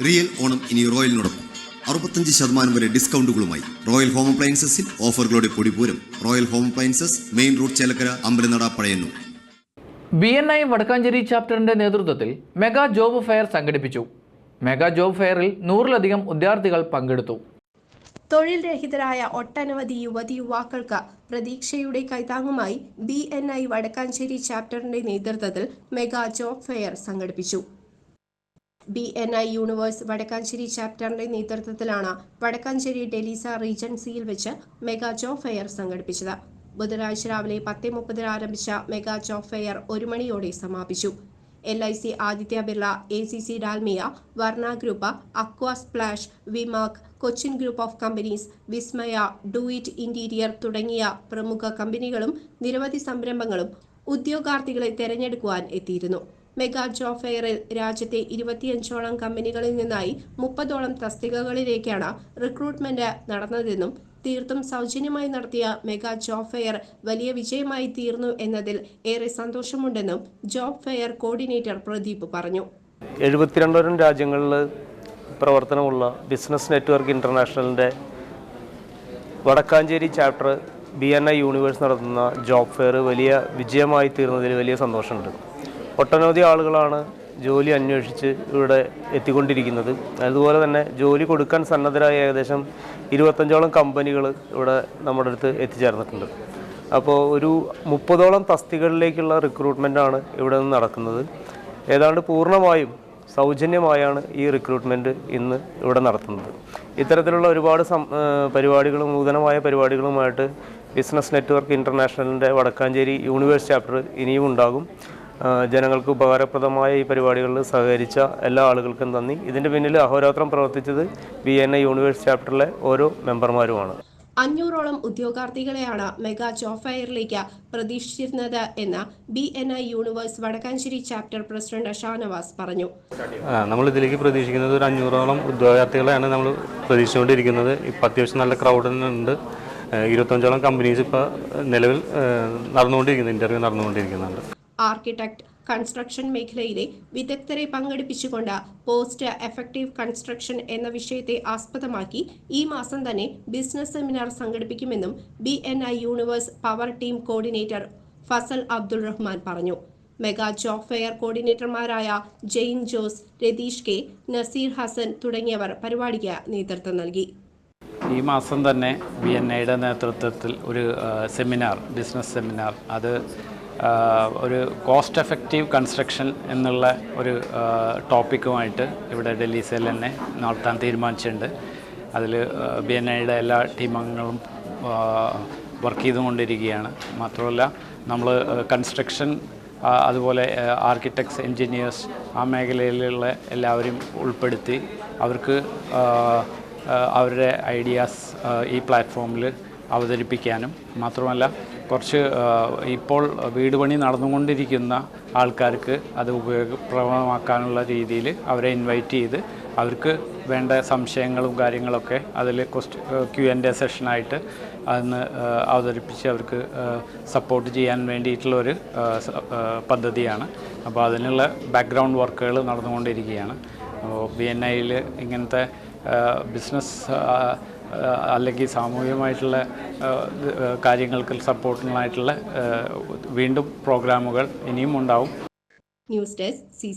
Real Onam ഇനി റോയലിനോടൊപ്പം. അറുപത്തഞ്ച് ശതമാനം വരെ ഡിസ്കൗണ്ടുകളുമായി റോയൽ ഹോം അപ്ലയൻസസിൽ ഓഫറുകളുടെ പൊടിപൂരം. Royal home appliances main road Chelakkara Ambalanada Pazhayannur. B N I Vadakkanchery ചാപ്റ്ററിന്റെ നേതൃത്വത്തിൽ മെഗാ ജോബ് ഫെയർ സംഘടിപ്പിച്ചു. മെഗാ ജോബ് ഫെയറിൽ നൂറിലധികം വിദ്യാർത്ഥികൾ പങ്കെടുത്തു. തൊഴിൽ രഹിതരായ ഒട്ടനവധി യുവതി യുവാക്കൾക്ക് പ്രതീക്ഷയുടെ കൈതാങ്ങുമായി ബി എൻ ഐ വടക്കാഞ്ചേരി ചാപ്റ്ററിന്റെ നേതൃത്വത്തിൽ മെഗാ ജോബ് ഫെയർ സംഘടിപ്പിച്ചു. B N I universe Vadakkanchery ചാപ്റ്ററിന്റെ നേതൃത്വത്തിലാണ് വടക്കാഞ്ചേരി ഡെലീസ റീജൻസിയിൽ വെച്ച് മെഗാ ജോബ് ഫെയർ സംഘടിപ്പിച്ചത്. ബുധനാഴ്ച രാവിലെ പത്ത് മുപ്പതിന് ആരംഭിച്ച മെഗാ ജോബ് ഫെയർ ഒരു മണിയോടെ സമാപിച്ചു. L I C Aditya Birla A C C Dalmia Varna group aqua splash Vimak Cochin group of companies Vismaya do it interior തുടങ്ങിയ പ്രമുഖ കമ്പനികളും നിരവധി സംരംഭങ്ങളും ഉദ്യോഗാർത്ഥികളെ തെരഞ്ഞെടുക്കുവാൻ എത്തിയിരുന്നു. മെഗാ ജോബ് ഫെയറിൽ രാജ്യത്തെ ഇരുപത്തിയഞ്ചോളം കമ്പനികളിൽ നിന്നായി മുപ്പതോളം തസ്തികകളിലേക്കാണ് റിക്രൂട്ട്മെന്റ് നടന്നതെന്നും തീർത്തും സൗജന്യമായി നടത്തിയ മെഗാ ജോബ് ഫെയർ വലിയ വിജയമായി തീർന്നു എന്നതിൽ ഏറെ സന്തോഷമുണ്ടെന്നും ജോബ് ഫെയർ കോർഡിനേറ്റർ പ്രദീപ് പറഞ്ഞു. എഴുപത്തിരണ്ടോരം രാജ്യങ്ങളിൽ പ്രവർത്തനമുള്ള business network ഇന്റർനാഷണലിന്റെ Vadakkanchery chapter B N I universe നടത്തുന്ന ജോബ് ഫെയർ വലിയ വിജയമായി തീർന്നതിൽ വലിയ സന്തോഷമുണ്ട്. ഒട്ടനവധി ആളുകളാണ് ജോലി അന്വേഷിച്ച് ഇവിടെ എത്തിക്കൊണ്ടിരിക്കുന്നത്. അതുപോലെ തന്നെ ജോലി കൊടുക്കാൻ സന്നദ്ധരായ ഏകദേശം ഇരുപത്തഞ്ചോളം കമ്പനികൾ ഇവിടെ നമ്മുടെ അടുത്ത് എത്തിച്ചേർന്നിട്ടുണ്ട്. അപ്പോൾ ഒരു മുപ്പതോളം തസ്തികളിലേക്കുള്ള റിക്രൂട്ട്മെന്റാണ് ഇവിടെ നിന്ന് നടക്കുന്നത്. ഏതാണ്ട് പൂർണമായും സൗജന്യമായാണ് ഈ റിക്രൂട്ട്മെന്റ് ഇന്ന് ഇവിടെ നടത്തുന്നത്. ഇത്തരത്തിലുള്ള ഒരുപാട് പരിപാടികളും നൂതനമായ പരിപാടികളുമായിട്ട് ബിസിനസ് നെറ്റ്വർക്ക് ഇന്റർനാഷണലിന്റെ വടക്കാഞ്ചേരി യൂണിവേഴ്സ് ചാപ്റ്റർ ഇനിയും ഉണ്ടാകും. ജനങ്ങൾക്ക് ഉപകാരപ്രദമായ ഈ പരിപാടികളിൽ സഹകരിച്ച എല്ലാ ആളുകൾക്കും നന്ദി. ഇതിന്റെ പിന്നിൽ അഹോരാത്രം പ്രവർത്തിച്ചത് ബി എൻ ഐ യൂണിവേഴ്സ് ചാപ്റ്ററിലെ ഓരോ മെമ്പർമാരുമാണ്. അഞ്ഞൂറോളം ഉദ്യോഗാർത്ഥികളെയാണ് മെഗാ ജോബ് ഫെയറിലേക്ക് പ്രതീക്ഷിച്ചിരുന്നത് എന്ന് B N I universe Vadakkanchery chapter president Shanavas പറഞ്ഞു. നമ്മൾ ഇതിലേക്ക് പ്രതീക്ഷിക്കുന്നത് ഒരു അഞ്ഞൂറോളം ഉദ്യോഗാർത്ഥികളെയാണ് നമ്മൾ പ്രതീക്ഷിച്ചുകൊണ്ടിരിക്കുന്നത്. ഇപ്പം അത്യാവശ്യം നല്ല ക്രൗഡ് തന്നെ ഉണ്ട്. ഇരുപത്തഞ്ചോളം കമ്പനീസ് ഇപ്പോൾ നിലവിൽ നടന്നുകൊണ്ടിരിക്കുന്നു ഇന്റർവ്യൂ നടന്നുകൊണ്ടിരിക്കുന്നുണ്ട്. ആർക്കിടെക്ട് കൺസ്ട്രക്ഷൻ മേഖലയിലെ വിദഗ്ധരെ പങ്കെടുപ്പിച്ചുകൊണ്ട് പോസ്റ്റ് എഫക്റ്റീവ് കൺസ്ട്രക്ഷൻ എന്ന വിഷയത്തെ ആസ്പദമാക്കി ഈ മാസം തന്നെ ബിസിനസ് സെമിനാർ സംഘടിപ്പിക്കുമെന്നും B universe power team coordinator Fazal Abdul Rahman പറഞ്ഞു. മെഗാ ജോബ് ഫെയർ കോർഡിനേറ്റർമാരായ ജെയിൻ ജോസ് രതീഷ് കെ നസീർ ഹസൻ തുടങ്ങിയവർ പരിപാടിക്ക് നേതൃത്വം നൽകി. ഈ മാസം തന്നെ ബി എൻ ഐയുടെ നേതൃത്വത്തിൽ ഒരു സെമിനാർ ബിസിനസ് സെമിനാർ. അത് ഒരു കോസ്റ്റ് എഫക്റ്റീവ് കൺസ്ട്രക്ഷൻ എന്നുള്ള ഒരു ടോപ്പിക്കുമായിട്ട് ഇവിടെ ഡൽഹി സെൽ തന്നെ നടത്താൻ തീരുമാനിച്ചിട്ടുണ്ട്. അതിൽ ബി എൻ ഐയുടെ എല്ലാ ടീമംഗങ്ങളും വർക്ക് ചെയ്തുകൊണ്ടിരിക്കുകയാണ്. മാത്രമല്ല നമ്മൾ കൺസ്ട്രക്ഷൻ അതുപോലെ ആർക്കിടെക്ട്സ് എൻജിനീയേഴ്സ് ആ മേഖലയിലുള്ള എല്ലാവരും ഉൾപ്പെടുത്തി അവർക്ക് അവരുടെ ഐഡിയാസ് ഈ പ്ലാറ്റ്ഫോമിൽ അവതരിപ്പിക്കാനും. മാത്രമല്ല കുറച്ച് ഇപ്പോൾ വീട് പണി നടന്നുകൊണ്ടിരിക്കുന്ന ആൾക്കാർക്ക് അത് ഉപയോഗപ്രദമാക്കാനുള്ള രീതിയിൽ അവരെ ഇൻവൈറ്റ് ചെയ്ത് അവർക്ക് വേണ്ട സംശയങ്ങളും കാര്യങ്ങളൊക്കെ അതിൽ ക്വസ്റ്റ് ക്യു ആൻഡ് എ സെഷനായിട്ട് അന്ന് ആ, അവതരിപ്പിച്ച് അവർക്ക് സപ്പോർട്ട് ചെയ്യാൻ വേണ്ടിയിട്ടുള്ള ഒരു പദ്ധതിയാണ്. അപ്പോൾ അതിനുള്ള ബാക്ക്ഗ്രൗണ്ട് വർക്കുകൾ നടന്നുകൊണ്ടിരിക്കുകയാണ്. ബി എൻ ഐയിൽ ഇങ്ങനത്തെ ബിസിനസ് അല്ലെങ്കിൽ സാമൂഹികമായിട്ടുള്ള കാര്യങ്ങൾക്ക് സപ്പോർട്ടിനായിട്ടുള്ള വീണ്ടും പ്രോഗ്രാമുകൾ ഇനിയും ഉണ്ടാവും. News desk C